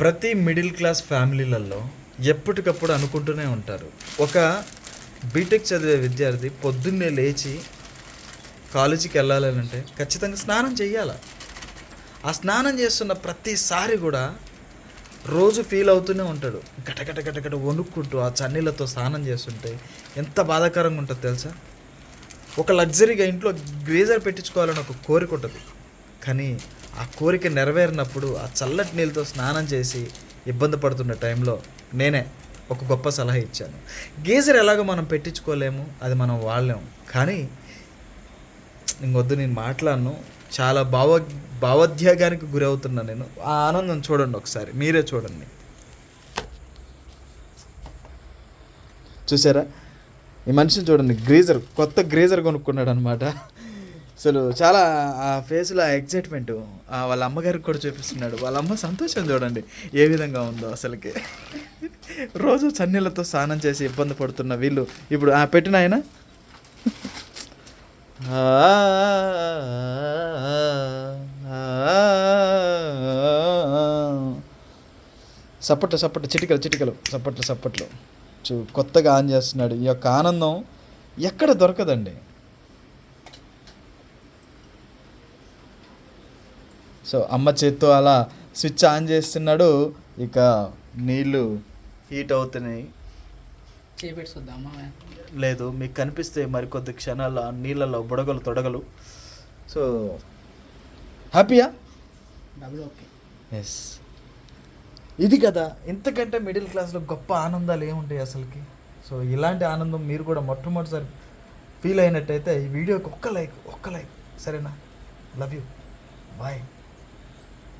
ప్రతి middle class ఫ్యామిలీలలో ఎప్పటికప్పుడు అనుకుంటూనే ఉంటారు. ఒక బీటెక్ చదివే విద్యార్థి పొద్దున్నే లేచి కాలేజీకి వెళ్ళాలని అంటే ఖచ్చితంగా స్నానం చేయాలి ఆ స్నానం చేస్తున్న ప్రతిసారి కూడా రోజు ఫీల్ అవుతూనే ఉంటాడు. గటగట గటగట వణుక్కుంటూ ఆ చన్నీళ్ళతో స్నానం చేస్తుంటే ఎంత బాధాకరంగా ఉంటుందో తెలుసా? ఒక లగ్జరీగా ఇంట్లో గ్రేజర్ పెట్టించుకోవాలని ఒక కోరిక ఉంటుంది. కానీ ఆ కోరిక నెరవేరినప్పుడు ఆ చల్లటి నీళ్ళతో స్నానం చేసి ఇబ్బంది పడుతున్న టైంలో నేనే ఒక గొప్ప సలహా ఇచ్చాను. గీజర్ ఎలాగో మనం పెట్టించుకోలేము అది మనం వాడలేము. కానీ ఇంకొద్దు నేను మాట్లాడను చాలా భావ భావోద్వేగానికి గురవుతున్నా నేను. ఆ ఆనందం చూడండి ఒకసారి మీరే చూడండి. చూసారా? ఈ మనిషిని చూడండి గ్రీజర్ కొత్త గ్రీజర్ కొనుక్కున్నాడు అనమాట అసలు చాలా ఆ ఫేస్లో ఆ ఎగ్జైట్మెంట్ వాళ్ళ అమ్మగారికి కూడా చూపిస్తున్నాడు వాళ్ళ అమ్మ సంతోషం చూడండి ఏ విధంగా ఉందో అసలుకి రోజు చన్నీళ్ళతో స్నానం చేసి ఇబ్బంది పడుతున్న వీళ్ళు ఇప్పుడు ఆ పెట్టిన ఆయన సప్పట్లు సప్పట్లు చిటికలు చిటికలు సప్పట్లు సప్పట్లు చూ కొత్తగా ఆన్ చేస్తున్నాడు ఈ యొక్క ఆనందం ఎక్కడ దొరకదండి సో అమ్మ చేత్తో అలా స్విచ్ ఆన్ చేస్తున్నాడు. ఇక నీళ్ళు హీట్ అవుతున్నాయి. లేదు మీకు కనిపిస్తే మరికొద్ది క్షణాల్లో నీళ్ళలో బుడగలు తొడగలు. సో హ్యాపీయా? ఎస్ ఇది కదా ఇంతకంటే మిడిల్ క్లాస్లో గొప్ప ఆనందాలు ఏముంటాయి అసలుకి? సో ఇలాంటి ఆనందం మీరు కూడా మొట్టమొదటిసారి ఫీల్ అయినట్టయితే ఈ వీడియోకి ఒక్క లైక్ ఒక్క లైక్. సరేనా? Love you bye